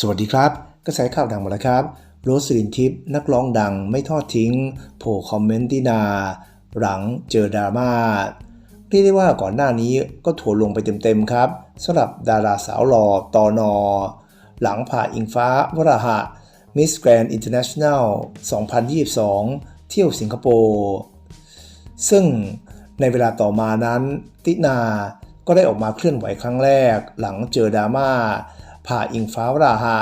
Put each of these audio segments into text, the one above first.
สวัสดีครับ กระแสข่าวดังมาแล้วครับ โรสลินทิพย์นักร้องดังไม่ทอดทิ้ง โผล่คอมเมนต์ที่นา หลังเจอดราม่าเรียกได้ว่าก่อนหน้านี้ก็ถั่วลงไปเต็มๆครับสำหรับดาราสาวหล่อตอนอ หลังผ่าอิงฟ้าวราหะมิสแกรนด์อินเตอร์เนชั่นแนล 2022 เที่ยวสิงคโปร์ซึ่งในเวลาต่อมานั้น ตินาก็ได้ออกมาเคลื่อนไหวครั้งแรก หลังเจอดราม่า ผ่าอิงฟ้าวราหะ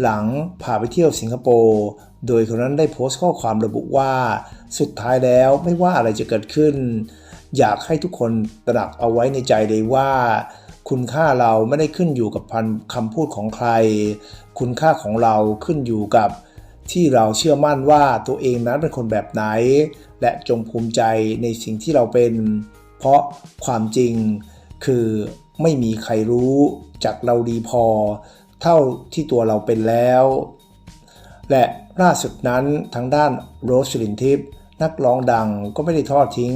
หลังพาไปเที่ยวสิงคโปร์โดยคนนั้นได้โพสต์ข้อความระบุว่า สุดท้ายแล้วไม่ว่าอะไรจะเกิดขึ้น อยากให้ทุกคนตระหนักเอาไว้ในใจเลยว่า คุณค่าเราไม่ได้ขึ้นอยู่กับพันคำพูดของใคร คุณค่าของเราขึ้นอยู่กับที่เราเชื่อมั่นว่าตัวเองนั้นเป็นคนแบบไหน และจงภูมิใจในสิ่งที่เราเป็น เพราะความจริงคือไม่มีใครรู้ จากเราดีพอ เท่าที่ตัวเราเป็นแล้ว และล่าสุดนั้นทางด้านโรสลินทิพย์นักร้องดังก็ไม่ได้ทอดทิ้ง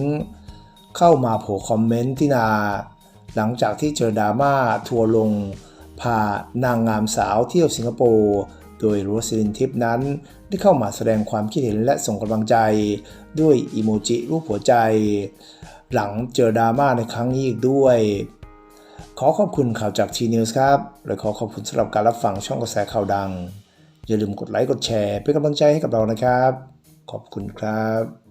เข้ามาโผล่คอมเมนต์ที่นา หลังจากที่เจอดราม่าทัวลง พานางงามสาวเที่ยวสิงคโปร์โดยโรสลินทิพย์นั้นได้เข้ามาแสดงความคิดเห็นและส่งกำลังใจ ด้วยอีโมจิรูปหัวใจ หลังเจอดราม่าในครั้งนี้อีกด้วย ขอขอบคุณข่าวจากทีนิวส์ครับ และขอขอบคุณสำหรับการรับฟังช่องกระแสข่าวดัง อย่าลืมกดไลค์กดแชร์ เป็นกำลังใจให้กับเรานะครับ ขอบคุณครับ